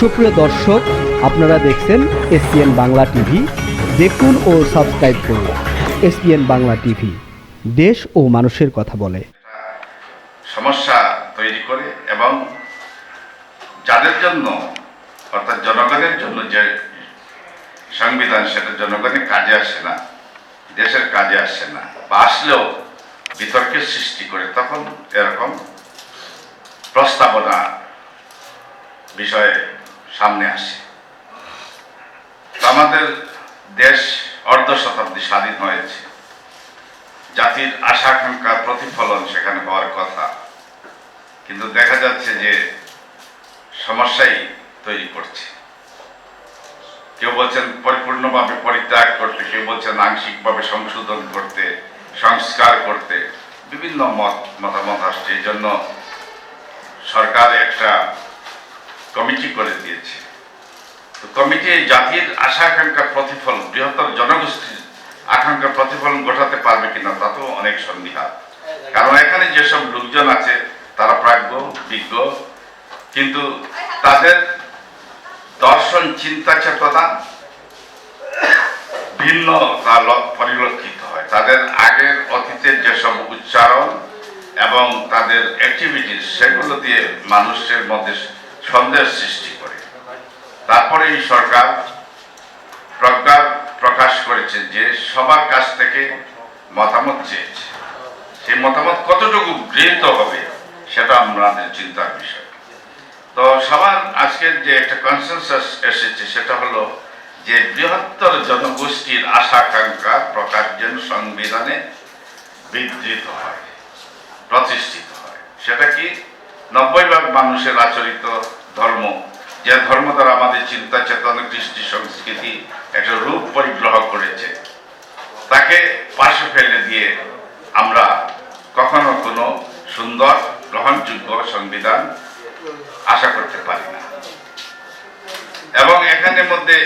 সুপ্রিয় দর্শক, আপনারা দেখছেন এসপিএন বাংলা টিভি। দেখুন ও সাবস্ক্রাইব করুন এসপিএন বাংলা টিভি। দেশ ও মানুষের কথা বলে। সমস্যা তৈরি করে এবং যাদের জন্য, অর্থাৎ জনগণের জন্য যে সংবিধান, সেটা জনগণের কাজে আসে না, দেশের কাজে আসে না, বা আসলেও বিতর্কের সৃষ্টি করে, তখন এরকম প্রস্তাবনা বিষয়ে সামনে আসে। আমাদের দেশ অর্ধ শতাব্দী স্বাধীন হয়েছে। জাতির আশা আকাঙ্ক্ষার প্রতিফলন সেখানে হওয়ার কথা। কিন্তু দেখা যাচ্ছে যে সমস্যাই তৈরি করছে। কেউ বলছেন পরিপূর্ণভাবে পরিত্যাগ করতে, কেউ বলছেন আংশিকভাবে সংশোধন করতে, সংস্কার করতে। বিভিন্ন মত, মতামত আসছে। এই জন্য সরকার একটা কমিটি করে দিয়েছে। তো কমিটি জাতির আশা আকাঙ্ক্ষার প্রতিফলন, বৃহত্তর জনগোষ্ঠীর আকাঙ্ক্ষার প্রতিফলন ঘটাতে পারবে কিনা তা তো অনেক সন্দেহা। কারণ এখানে যেসব লোকজন আছে, তারা প্রাজ্ঞ, বিজ্ঞ, কিন্তু তাদের দর্শন চিন্তা চেতনা ভিন্ন তা পরিলক্ষিত হয়। তাদের আগের অতীতের যেসব উচ্চারণ এবং তাদের অ্যাক্টিভিটিস সেগুলো দিয়ে মানুষের মধ্যে সন্দেহ সৃষ্টি করে। তারপরে এই সরকার প্রজ্ঞা প্রকাশ করেছে যে সবার কাছ থেকে মতামত চেয়েছে। সেই মতামত কতটুকু গৃহীত হবে সেটা আমাদের চিন্তার বিষয়। তো সবার আজকের যে একটা কনসেনসাস এসেছে সেটা হলো যে বৃহত্তর জনগোষ্ঠীর আশা আকাঙ্ক্ষা প্রকাশ যেন সংবিধানে বিধৃত হয়, প্রতিষ্ঠিত হয়। সেটা কি? নব্বই ভাগ মানুষের আচরিত ধর্ম। যে ধর্ম দ্বারা আমাদের চিন্তা, চেতনা কৃষ্টি সংস্কৃতি একটা রূপ পরিগ্রহ করেছে, তাকে পাশে ফেলে দিয়ে আমরা কখনো কোনো সুন্দর, গ্রহণযোগ্য সংবিধান আশা করতে পারি না। এবং এখানের মধ্যে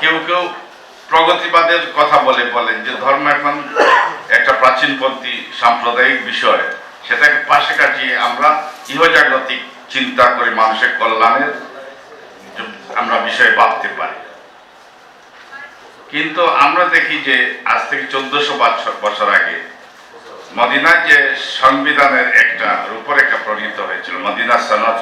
কেউ কেউ প্রগতিবাদের কথা বলে বলেন যে ধর্ম এখন একটা প্রাচীনপন্থী সাম্প্রদায়িক বিষয়, সেটাকে পাশে কাটিয়ে আমরা ইহজাগতিক চিন্তা করে মানুষের কল্যাণের আমরা বিষয়ে ভাবতে পারি। কিন্তু আমরা দেখি যে আজ থেকে চোদ্দশো বছর বছর আগে মদিনায় যে সংবিধানের একটা রূপরেখা প্রণীত হয়েছিল, মদিনা সনদ।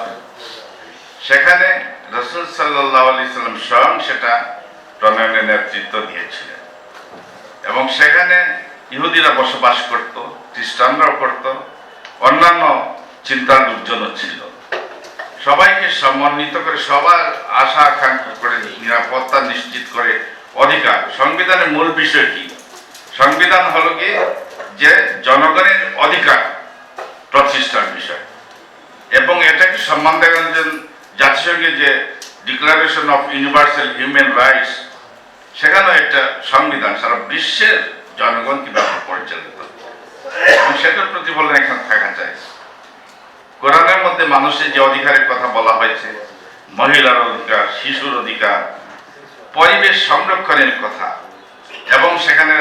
সেখানে রসুল সাল্লাহ সাল্লাম স্বয়ং সেটা প্রণয়নের নেতৃত্ব দিয়েছিলেন। এবং সেখানে ইহুদিরা বসবাস করত, খ্রিস্টানরাও করত, অন্যান্য চিন্তার লোকজনও ছিল। সবাইকে সমন্বিত করে সবার আশা আকাঙ্ক্ষা করে নিরাপত্তা নিশ্চিত করে অধিকার। সংবিধানের মূল বিষয় কি? সংবিধান হলো কি যে জনগণের অধিকার প্রতিষ্ঠার বিষয়। এবং এটাকে সম্মান দেখানোর জন্য জাতিসংঘের যে declaration of universal human rights সেখানেও একটা সংবিধান, সারা বিশ্বের জনগণ কীভাবে পরিচালিত সেটার প্রতিফলন এখানে থাকা চাই কোরআনের মধ্যে মানুষের যে অধিকারের কথা বলা হয়েছে, মহিলার অধিকার, শিশুর অধিকার, পরিবেশ সংরক্ষণের কথা, এবং সেখানে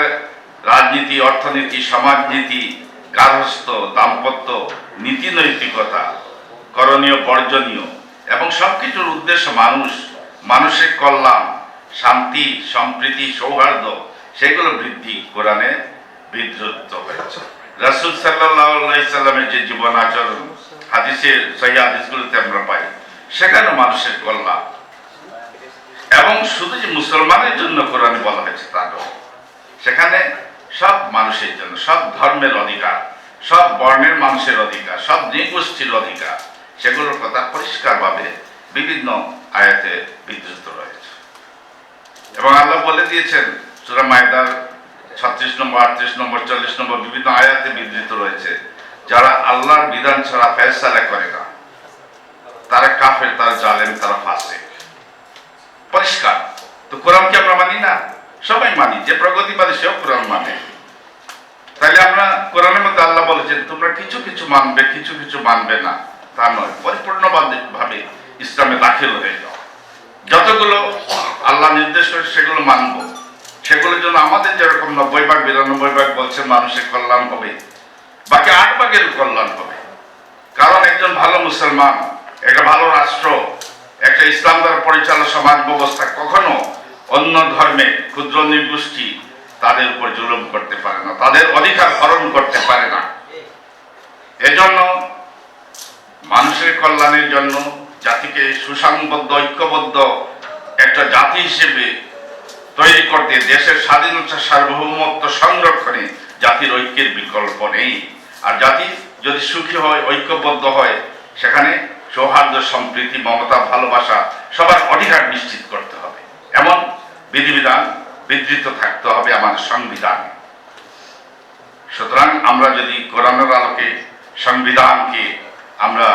রাজনীতি, অর্থনীতি, সমাজনীতি গার্হস্থ দাম্পত্য, নীতি নৈতিকতা, করণীয়, বর্জনীয়, এবং সব কিছুর উদ্দেশ্য মানুষ, মানুষের কল্যাণ, শান্তি, সম্প্রীতি, সৌহার্দ্য, সেগুলো বৃদ্ধি কোরআনে বিধৃত হয়েছে। রাসুল সাল্লাহ সাল্লামের যে জীবন আচরণ হাদিসের সহি হাদিসগুলোতে আমরা পাই, সেখানে মানুষের কল্যাণ এবং শুধু যে মুসলমানের জন্য কোরআনে বলা হয়েছে তা নয়, সেখানে সব মানুষের জন্য, সব ধর্মের অধিকার, সব বর্ণের মানুষের অধিকার, সব নৃগোষ্ঠীর অধিকার, সেগুলোর কথা পরিষ্কারভাবে বিভিন্ন আয়াতে বিধৃত রয়েছে। এবং আল্লাহ বলে দিয়েছেন, সুরা মায়দার ছত্রিশ নম্বর, আটত্রিশ নম্বর, চল্লিশ নম্বর বিভিন্ন আয়াতে বিধৃত রয়েছে। যারা আল্লাহর বিধান ছাড়া ফেসলা করে না, তারা কাফের, তারা জালেম, তারা ফাসে পরিষ্কার। তো কোরআনকে আমরা মানি না? সবাই মানি, যে প্রগতিবাদী সেও কোরআন মানে। তাহলে আমরা কোরআনের মধ্যে আল্লাহ বলেছেন, তোমরা কিছু কিছু মানবে, কিছু কিছু মানবে না। তা নয়, পরিপূর্ণভাবে ভাবে ইসলামে দাখিল হয়ে যাও। যতগুলো আল্লাহ নির্দেশ করে সেগুলো মানব। সেগুলোর জন্য আমাদের যেরকম নব্বই ভাগ, বিরানব্বই ভাগ বলছে, মানুষের কল্যাণ হবে। বাকি আট ভাগের কল্যাণ হবে। কারণ একজন ভালো মুসলমান, একটা ভালো রাষ্ট্র, একটা ইসলাম দ্বারা পরিচালিত সমাজ ব্যবস্থা কখনো অন্য ধর্মে ক্ষুদ্র নির্গোষ্ঠী তাদের উপর জুলুম করতে পারে না, তাদের অধিকার হরণ করতে পারে না। এজন্য মানুষের কল্যাণের জন্য জাতিকে সুসংবদ্ধ, ঐক্যবদ্ধ একটা জাতি হিসেবে তৈরি করতে দেশের স্বাধীনতা সার্বভৌমত্ব সংরক্ষণে জাতির ঐক্যের বিকল্প নেই। আর জাতি যদি সুখী হয়, ঐক্যবদ্ধ হয়, সেখানে সৌহার্দ্য, সম্প্রীতি, মমতা, ভালোবাসা সবার অধিকার নিশ্চিত করতে হবে। এমন বিধিবিধান বিধৃত থাকতে হবে আমাদের সংবিধানে। সুতরাং আমরা যদি কোরআনের আলোকে সংবিধানকে আমরা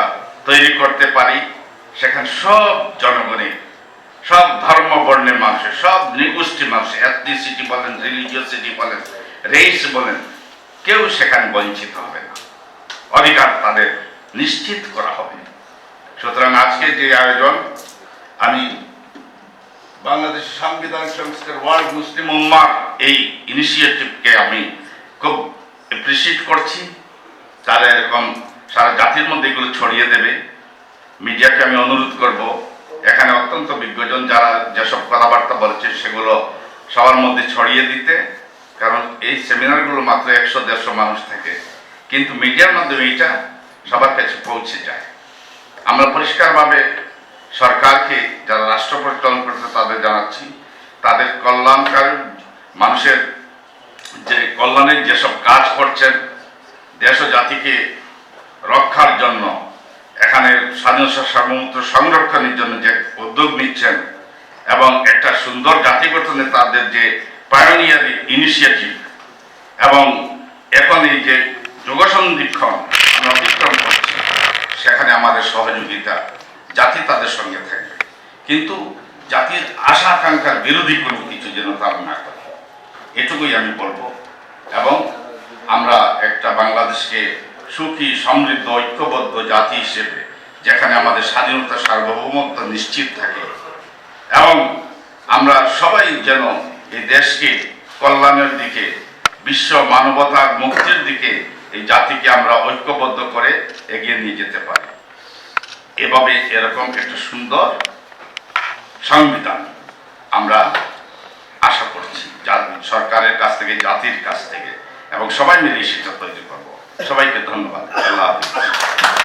তৈরি করতে পারি, সেখানে সব জনগণের সব ধর্ম বর্ণের মানুষের সব নৃগোষ্ঠীর মানুষ এথনিসিটি বলেন রিলিজিয়াসিটি বলেন রেস বলেন কেউ সেখানে বঞ্চিত হবে না। অধিকার তাদের নিশ্চিত করা হবে। সুতরাং আজকে যে আয়োজন, আমি বাংলাদেশ সংবিধান সংস্কার ওয়ার্ল্ড মুসলিম উম্মার এই ইনিশিয়েটিভকে আমি খুব অ্যাপ্রিসিয়েট করছি। তারা এরকম সারা জাতির মধ্যে এগুলো ছড়িয়ে দেবে। মিডিয়াকে আমি অনুরোধ করব, এখানে অত্যন্ত বিজ্ঞজন যারা যেসব কথাবার্তা বলেছে সেগুলো সবার মধ্যে ছড়িয়ে দিতে। কারণ এই সেমিনারগুলো মাত্র একশো দেড়শো মানুষ থাকে। কিন্তু মিডিয়ার মাধ্যমে এটা সবার কাছে পৌঁছে যায়। আমরা পরিষ্কারভাবে সরকারকে, যারা রাষ্ট্র পরিচালনা করছে তাদের জানাচ্ছি, তাদের কল্যাণকারী মানুষের যে কল্যাণের যেসব কাজ করছেন দেশ ও জাতিকে রক্ষার জন্য, এখানে স্বাধীনতা সার্বভৌমত্ব সংরক্ষণের জন্য যে উদ্যোগ নিচ্ছেন এবং একটা সুন্দর জাতি গঠনে তাদের যে পায়োনিয়ারি ইনিশিয়েটিভ এবং এখন এই যে যুগসন্ধিক্ষণ আমরা অতিক্রম করছি, সেখানে আমাদের সহযোগিতা জাতি তাদের সঙ্গে থাকবে। কিন্তু জাতির আশা আকাঙ্ক্ষার বিরোধী কোনো কিছু যেন তারা না করে, এটুকুই আমি বলব। এবং আমরা একটা বাংলাদেশকে সুখী, সমৃদ্ধ, ঐক্যবদ্ধ জাতি হিসেবে যেখানে আমাদের স্বাধীনতা সার্বভৌমত্ব নিশ্চিত থাকে, এবং আমরা সবাই যেন এই দেশকে, কল্যাণের দিকে, বিশ্ব মানবতার মুক্তির দিকে এই জাতিকে আমরা ঐক্যবদ্ধ করে এগিয়ে নিয়ে যেতে পারি। এভাবে এরকম একটা সুন্দর সংবিধান আমরা আশা করছি সরকারের কাছ থেকে, জাতির কাছ থেকে, এবং সবাই মিলে সেটা তৈরি করব। সবাইকে ধন্যবাদ। আল্লাহ হাফিজ।